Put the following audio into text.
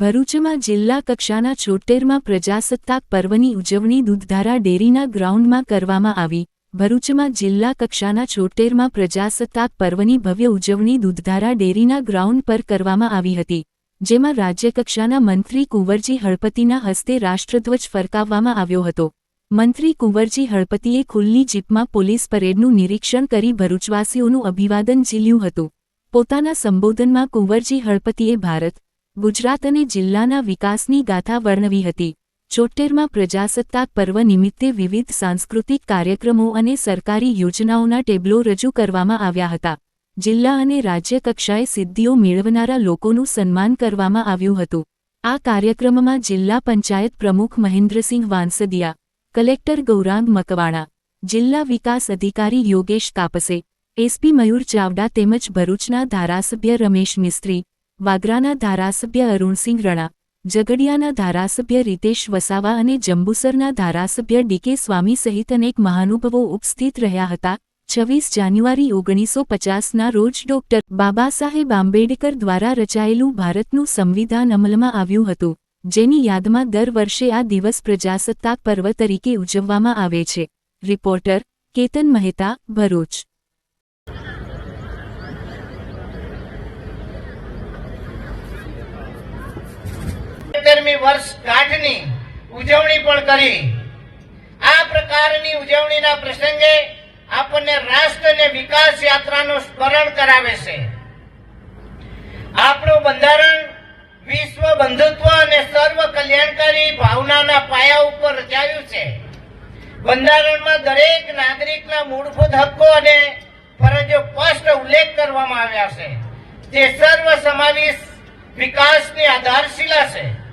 ભરૂચમાં જિલ્લા કક્ષાના છોટેરમાં પ્રજાસત્તાક પર્વની ઉજવણી દૂધધારા ડેરીના ગ્રાઉન્ડમાં કરવામાં આવી. ભરૂચમાં જિલ્લા કક્ષાના છોટેરમાં પ્રજાસત્તાક પર્વની ભવ્ય ઉજવણી દૂધધારા ડેરીના ગ્રાઉન્ડ પર કરવામાં આવી હતી, જેમાં રાજ્યકક્ષાના મંત્રી કુંવરજી હળપતિના હસ્તે રાષ્ટ્રધ્વજ ફરકાવવામાં આવ્યો હતો. મંત્રી કુંવરજી હળપતિએ ખુલ્લી જીપમાં પોલીસ પરેડનું નિરીક્ષણ કરી ભરૂચવાસીઓનું અભિવાદન ઝીલ્યું હતું. પોતાના સંબોધનમાં કુંવરજી હળપતિએ ભારત ગુજરાત અને જિલ્લાના વિકાસની ગાથા વર્ણવી હતી. ચોટ્ટેરમાં પ્રજાસત્તાક પર્વ નિમિત્તે વિવિધ સાંસ્કૃતિક કાર્યક્રમો અને સરકારી યોજનાઓના ટેબલો રજૂ કરવામાં આવ્યા હતા. જિલ્લા અને રાજ્ય કક્ષાએ સિદ્ધિઓ મેળવનારા લોકોનું સન્માન કરવામાં આવ્યું હતું. આ કાર્યક્રમમાં જિલ્લા પંચાયત પ્રમુખ મહેન્દ્રસિંહ વાંસદિયા, કલેક્ટર ગૌરાંગ મકવાણા, જિલ્લા વિકાસ અધિકારી યોગેશ કાપસે, એસપી મયુર ચાવડા તેમજ ભરૂચના ધારાસભ્ય રમેશ મિસ્ત્રી વાગરાના ધારાસભ્ય અરુણસિંહ રણા, ઝઘડિયાના ધારાસભ્ય રીતેશ વસાવા અને જંબુસરના ધારાસભ્ય ડીકે સ્વામી સહિત અનેક મહાનુભાવો ઉપસ્થિત રહ્યા હતા. છવ્વીસ જાન્યુઆરી ઓગણીસો પચાસના રોજ ડોક્ટર બાબા સાહેબ આંબેડકર દ્વારા રચાયેલું ભારતનું સંવિધાન અમલમાં આવ્યું હતું, જેની યાદમાં દર વર્ષે આ દિવસ પ્રજાસત્તાક પર્વ તરીકે ઉજવવામાં આવે છે. રિપોર્ટર કેતન મહેતા, ભરૂચ. તેરમી વર્ષ ગાંઠની ઉજવણી પણ કરી. આ પ્રકારની ઉજવણીના પ્રસંગે આપણને રાષ્ટ્રને વિકાસ યાત્રાનું સ્મરણ કરાવે છે. આપણું બંધારણ વિશ્વ બંધુત્વ અને સર્વ કલ્યાણકારી ભાવનાના પાયા ઉપર રચાયું છે. બંધારણમાં દરેક નાગરિકના મૂળભૂત હક્કો અને ફરજો સ્પષ્ટ ઉલ્લેખ કરવામાં આવ્યા છે. જે સર્વ સમાવેશ વિકાસની આધારશિલા છે.